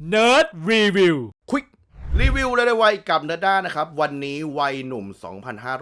Nerd Review ควิก รีวิวเลยวัยกับเนด้านะครับ วันนี้วัยหนุ่ม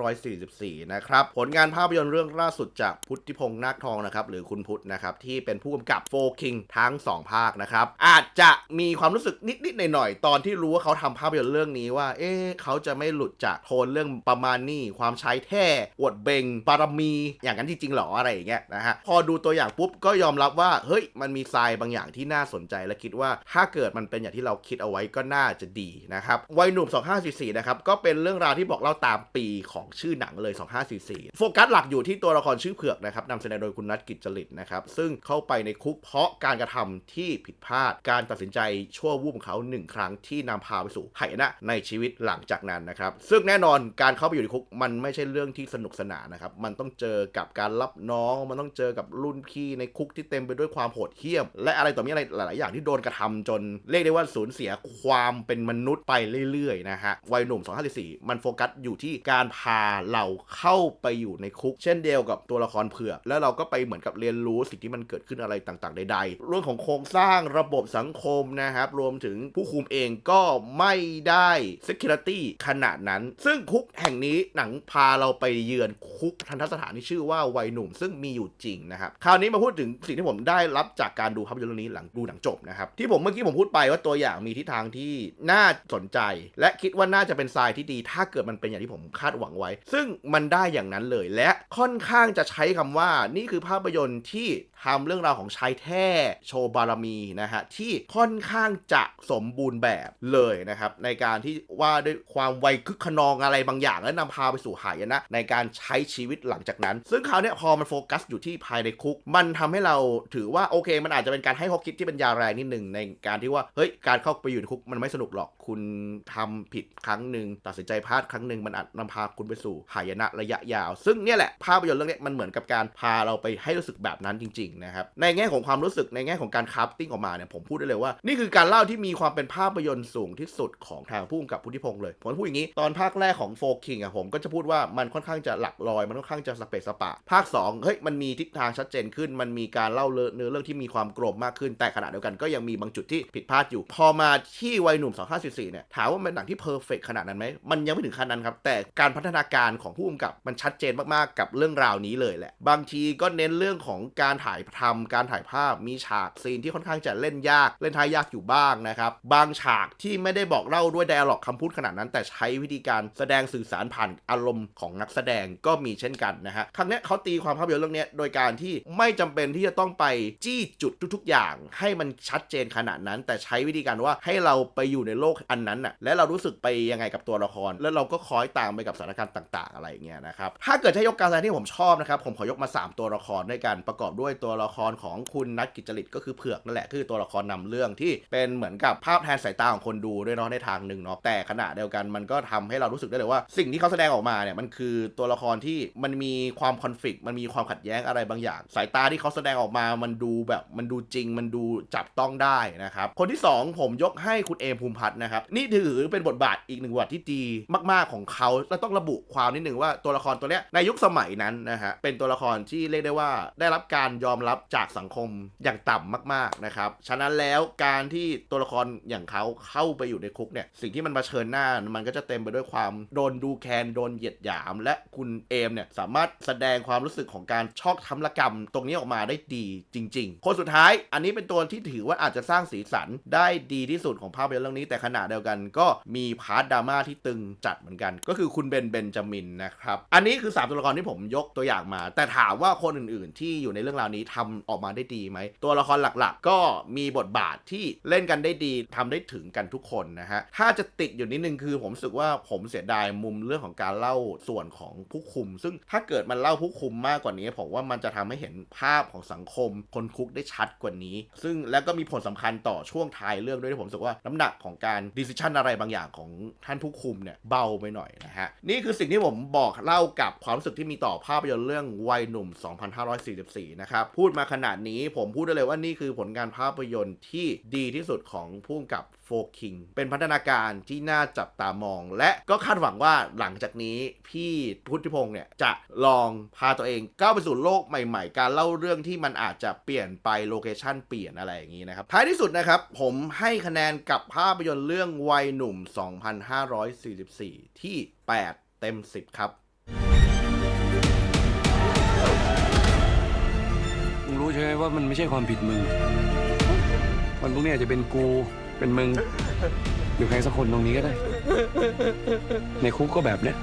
2544 นะครับ ผลงานภาพยนตร์เรื่องล่าสุดจากพุทธิพงษ์นาคทองนะครับ หรือคุณพุทธนะครับ ที่เป็นผู้กำกับโฟคิงทั้ง 2 ภาคนะครับ อาจจะมีความรู้สึกนิด ๆ หน่อย ๆ ตอนที่รู้ว่าเขาทำภาพยนตร์เรื่องนี้ว่า เอ๊ะเขาจะไม่หลุดจากโทนเรื่องประมาณนี้ความใช้แท้อวดเบงบารมีอย่างนั้นจริงๆหรออะไรอย่างเงี้ยนะฮะพอดูตัวอย่างปุ๊บก็ยอมรับว่าเฮ้ยมันมีทรายบางอย่างที่น่าสนใจและคิดว่าถ้าเกิดมันเป็นอย่างที่เราคิดเอาไว้ก็น่าจะดีนะครับวัยหนุ่ม 2544 นะครับ ก็เป็นเรื่องราวที่บอกเล่าตามปีของชื่อหนังเลย 2544 โฟกัสหลักอยู่ที่ตัวละครชื่อเผือกนะครับนำแสดงโดยคุณนัทกิจจริตนะครับ ซึ่งเข้าไปในคุกเพราะการกระทำที่ผิดพลาด การตัดสินใจชั่ววูบของเขาหนึ่งครั้งที่นำพาไปสู่ไหนะในชีวิตหลังจากนั้นนะครับ ซึ่งแน่นอนการเข้าไปอยู่ในคุกมันไม่ใช่เรื่องที่สนุกสนานนะครับ มันต้องเจอกับการรับน้อง มันต้องเจอกับรุ่นพี่ในคุกที่เต็มไปด้วยความโหดเหี้ยม และอะไรต่อมีอะไรหลาย ๆ อย่างที่โดนกระทำจนเรียกได้ว่าสูญเสียความเป็นมนุษย์ไปไปเรื่อยๆนะฮะวัยหนุ่ม 254มันโฟกัสอยู่ที่การพาเราเข้าไปอยู่ในคุก เช่นเดียวกับตัวละครเผือก แล้วเราก็ไปเหมือนกับเรียนรู้สิ่งที่มันเกิดขึ้นอะไรต่างๆใดๆเรื่องของโครงสร้างระบบสังคมนะครับ รวมถึงผู้คุมเองก็ไม่ได้ security ขนาดนั้น ซึ่งคุกแห่งนี้หนังพาเราไปเยือนคุกทันทสถานที่ชื่อว่าวัยหนุ่ม ซึ่งมีอยู่จริงนะครับคราวนี้มาพูดถึงสิ่งที่ผมได้รับจากการดูภาพยนตร์เรื่องนี้หลังดูหนังจบนะครับที่ผมเมื่อกี้ผมพูดไปว่าตัวอย่างมีทิศทางที่น่าสนใจ และคิดว่าน่าจะเป็นทรายที่ดี ถ้าเกิดมันเป็นอย่างที่ผมคาดหวังไว้ ซึ่งมันได้อย่างนั้นเลยและค่อนข้างจะใช้คำว่านี่คือภาพยนตร์ที่ทำเรื่องราวของชายแท้โชว์บารมีนะฮะที่ค่อนข้างจะสมบูรณ์แบบเลยนะครับในการที่ว่าด้วยความไวคึกขนองอะไรบางอย่าง และนำพาไปสู่หายนะ ในการใช้ชีวิตหลังจากนั้น ซึ่งคราวเนี้ยพอมันโฟกัสอยู่ที่ภายในคุก มันทำให้เราถือว่าโอเค มันอาจจะเป็นการให้ข้อคิดที่เป็นยาแรงนิดหนึ่งในการที่ว่าเฮ้ยการเข้าไปอยู่ในคุกมันไม่สนุกหรอกคุณทำผิดครั้งหนึ่งตัดสินใจพลาดครั้งหนึ่งมันอาจนำพาคุณไปสู่หายนะระยะยาว ซึ่งเนี่ยแหละภาพยนตร์เรื่องนี้มันเหมือนกับการพาเราไปให้รู้สึกแบบนั้นจริงๆนะครับในแง่ของความรู้สึกในแง่ของการคราฟติ้งออกมาเนี่ยผมพูดได้เลยว่า นี่คือการเล่าที่มีความเป็นภาพยนตร์สูงที่สุดของทางผู้กำกับพุทธิพงศ์เลยผมพูดอย่างนี้ตอนภาคแรกของโฟคิงอะผมก็จะพูดว่ามันค่อนข้างจะหลักลอย มันค่อนข้างจะสเปซสปะ ภาค 2 เฮ้ยมันมีทิศทางชัดเจนขึ้น มันมีการเล่าเนื้อเรื่องที่มีความกลมมากขึ้นแต่ขณะเดียวกันก็ยังมีบางจุดที่ผิดพลาดอยู่ พอมาที่วัยหนุ่ม2544เนี่ยถามว่ามันหนังที่เพอร์เฟกขนาดนั้นไหมมันยังไม่ถึงขั้นนั้นครับ แต่การพัฒนาการของผู้กำกับมันชัดเจนมากๆกับเรื่องราวนี้เลยแหละ บางทีก็เน้นเรื่องของการถ่ายทำการถ่ายภาพมีฉากซีนที่ค่อนข้างจะเล่นยากเล่นท้ายยากอยู่บ้างนะครับบางฉากที่ไม่ได้บอกเล่าด้วยไดอะล็อกคำพูดขนาดนั้น แต่ใช้วิธีการแสดงสื่อสารผ่านอารมณ์ของนักแสดงก็มีเช่นกันนะฮะครั้งนี้เขาตีความภาพยนตร์เรื่องนี้โดยการที่ไม่จำเป็นที่จะต้องไปจี้จุดทุก ๆ อย่าง ให้มันชัดเจนขนาดนั้น แต่ใช้วิธีการว่าให้เราไปอยู่ในโลกอันนั้นน่ะและเรารู้สึกไปยังไงกับตัวละคร แล้วเราก็คอยตามไปกับสถานการณ์ต่าง ๆ อะไรอย่างเงี้ยนะครับถ้าเกิดจะยกการแสดงที่ผมชอบนะครับผมขอยกมา 3 ตัวละครด้วยกันประกอบด้วยตัวละครของคุณนัทกิจจริตก็คือเผือกนั่นแหละคือตัวละครนำเรื่องที่เป็นเหมือนกับภาพแทนสายตาของคนดูด้วยเนาะในทางหนึ่งเนาะแต่ขณะเดียวกันมันก็ทำให้เรารู้สึกได้เลยว่า สิ่งที่เขาแสดงออกมาเนี่ยมันคือตัวละครที่มันมีความคอนฟ lict มันมีความขัดแย้งอะไรบางอย่าง สายตาที่เขาแสดงออกมามันดูแบบมันดูจริง มันดูจับต้องได้นะครับคนที่ 2 ผมยกให้คุณเอมภูมิพัฒน์นะครับ นี่ถือเป็นบทบาทอีกหนึ่งบทที่ดีมากๆของเขาแล้วต้องระบุความนิดหนึ่งว่าตัวละครตัวเนี้ยในยุคสมัยนั้นนะฮะเป็นตัวละครที่เรียกได้ว่าได้รับการยอมรับจากสังคมอย่างต่ำมากๆนะครับฉะนั้นแล้วการที่ตัวละครอย่างเขาเข้าไปอยู่ในคุกเนี่ยสิ่งที่มันมาเชิญหน้ามันก็จะเต็มไปด้วยความโดนดูแคลนโดนเหยียดหยาม และคุณเอมเนี่ยสามารถแสดงความรู้สึกของการชอกทำละกรรม ตรงนี้ออกมาได้ดีจริง ๆ คนสุดท้ายอันนี้เป็นตัวที่ถือว่าอาจจะสร้างสีสันได้ดีที่สุดของภาพยนตร์เรื่องนี้แต่ขณะเดียวกันก็มีพาร์ทดราม่าที่ตึงจัดเหมือนกัน ก็คือคุณเบนเบนจามินนะครับ อันนี้คือ 3 ตัวละครที่ผมยกตัวอย่างมา แต่ถามว่าคนอื่นๆ ที่อยู่ในเรื่องราวนี้ทำออกมาได้ดีไหม ตัวละครหลักๆ ก็มีบทบาทที่เล่นกันได้ดีทำได้ถึงกันทุกคนนะฮะ ถ้าจะติดอยู่นิดนึงคือผมรู้สึกว่าผมเสียดายมุมเรื่องของการเล่าส่วนของผู้คุม ซึ่งถ้าเกิดมันเล่าผู้คุมมากกว่านี้ผมว่ามันจะทำให้เห็นภาพของสังคม คนคุกได้ชัดกว่านี้ ซึ่งแล้วก็มีผลสำคัญต่อช่วงท้ายเรื่องด้วยที่ผมรู้สึกว่าน้ำหนักของการดิส i ชันอะไรบางอย่างของท่านผู้คุมเนี่ยเบาไปหน่อยนะฮะ นี่คือสิ่งที่ผมบอกเล่ากับความรู้สึกที่มีต่อภาพยนตร์เรื่องวัยหนุ่ม 2544 นะครับ พูดมาขนาดนี้ผมพูดได้เลยว่านี่คือผลงานภาพยนตร์ที่ดีที่สุดของผู้กำกับโฟคิงเป็นพัฒนาการที่น่าจับตามอง และก็คาดหวังว่าหลังจากนี้พี่พุทธิพงศ์เนี่ยจะลองพาตัวเองก้าวไปสู่โลกใหม่ๆ การเล่าเรื่องที่มันอาจจะเปลี่ยนไปโลเคชันเปลี่ยนอะไรอย่างนี้นะครับท้ายที่สุดนะครับผมให้คะแนนกับภาพยนตร์เรื่องรื่องวัยหนุ่ม 2544 ที่ 8 เต็ม 10 ครับ มึงรู้ใช่ไหมว่ามันไม่ใช่ความผิดมึง วันพรุ่งนี้อาจจะเป็นกู เป็นมึง หรือใครสักคนตรงนี้ก็ได้ ในคุกก็แบบเนี้ย